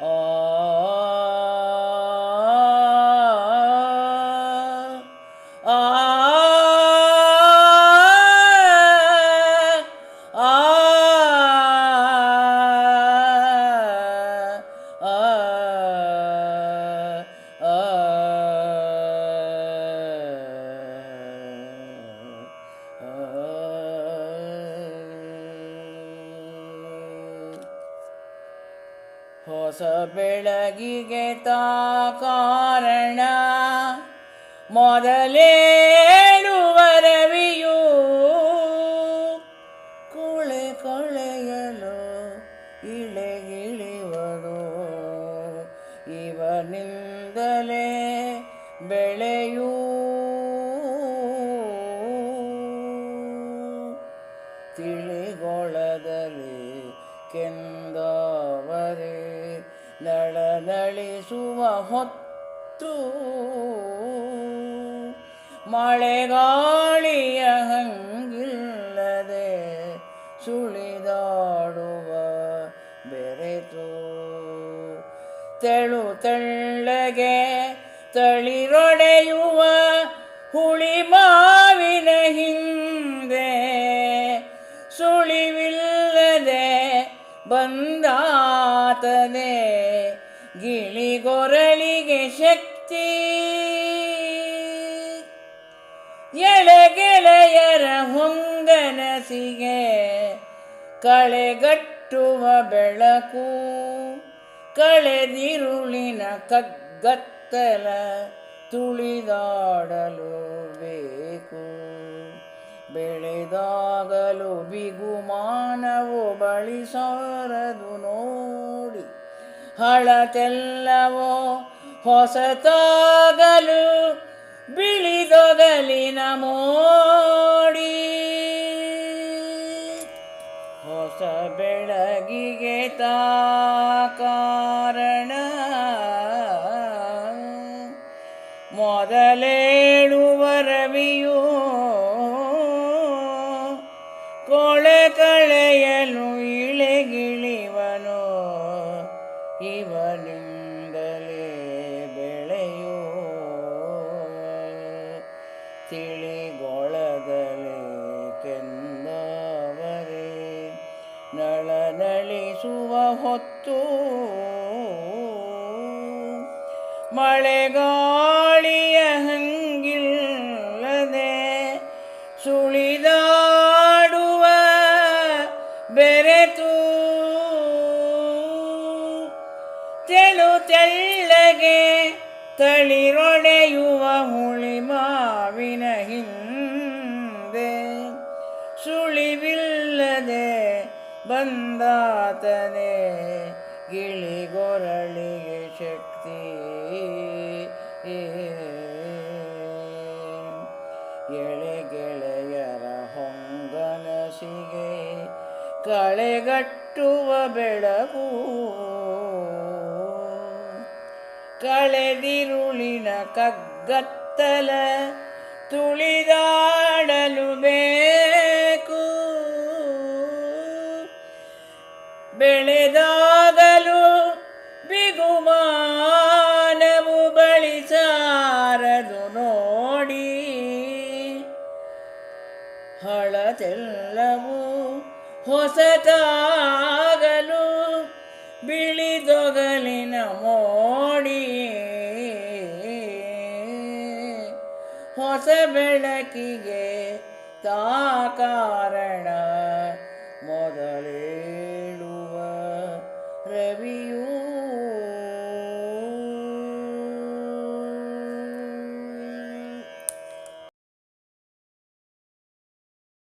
uh, ಹೊಸ ಬೆಳಗಿಗೆ ತಾ ಕಾರಣ. ಮೊದಲೇಳುವರವಿಯು ಕೊಳೆ ಕೊಳೆಯಲು ಇಳೆಗಿಳಿವರು ಇವನಿಂದಲೇ ಬೆಳೆಯೂ ತಿಳಿಗೊಳದಲ್ಲಿ ಕೆಂದವರೇ. ನಳನಳಿಸುವ ಹೊತ್ತು ಮಳೆಗಾಳಿಯ ಹಂಗಿಲ್ಲದೆ ಸುಳಿದಾಡುವ ಬೆರೆತು. ತೆಳು ತೆಳ್ಳಗೆ ತಳಿರೊಡೆಯುವ ಹುಳಿ ಬಂದಾತನೆ ಗಿಳಿಗೊರಳಿಗೆ ಶಕ್ತಿ. ಎಳೆಗೆಳೆಯರ ಹೊಂಗನಸಿಗೆ ಕಳೆಗಟ್ಟುವ ಬೆಳಕು. ಕಳೆದಿರುಳಿನ ಕಗ್ಗತ್ತಲ ತುಳಿದಾಡಲು ಬೇಕು. ಬೆಳೆದಾಗಲು ಬಿಗುಮಾನವು ಬಳಿಸಾರದು ಹಳತೆಲ್ಲವೋ ಹೊಸತಾಗಲು ಬಿಳಿದೊಗಲಿನ ಮೋಡಿ. ಹೊಸ ಬೆಳಗಿಗೆ ತಾ ಕಾರಣ ಮೊದಲೇಳುವ ರವಿಯು ಕೊಳೆ ಕಳೆಯಲು ತಿಳಿಗೊಳದಲೆ ಕೆಂದವರೇ ನಳನಳಿಸುವ ಹೊತ್ತು ಮಳೆಗಾಳಿಯ ಹಂಗಿಲ್ಲದೆ ಸುಳಿದಾಡುವ ಬೆರೆತು ತೆಳು ತೆಳ್ಳಗೆ ತಳಿರೊಡೆಯುವ ಹುಳಿಮಾವಿನ ಹಿಂದೆ ಸುಳಿವಿಲ್ಲದೆ ಬಂದಾತನೆ ಗಿಳಿಗೊರಳಿಗೆ ಶಕ್ತಿ ಎಳೆಗೆಳೆಯರ ಹೊಂಗನಸಿಗೆ ಕಳೆಗಟ್ಟುವ ಬೆಳಕು ಕಳೆದಿರುಳಿನ ಕಗ್ಗತ್ತಲ ತುಳಿದಾಡಲು ಬೇಕು. ಬೆಳೆದಾಗಲು ಬಿಗುಮಾನವು ಬಳಿಸಾರದು ನೋಡಿ. ಹಳತೆಲ್ಲವೂ ಹೊಸತಾಗಲು ಬಿಳಿದೊಗಲಿನ ಮೋಡಿ ಹೊಸ ಬೆಳಕಿಗೆ ತಾ ಕಾರಣ.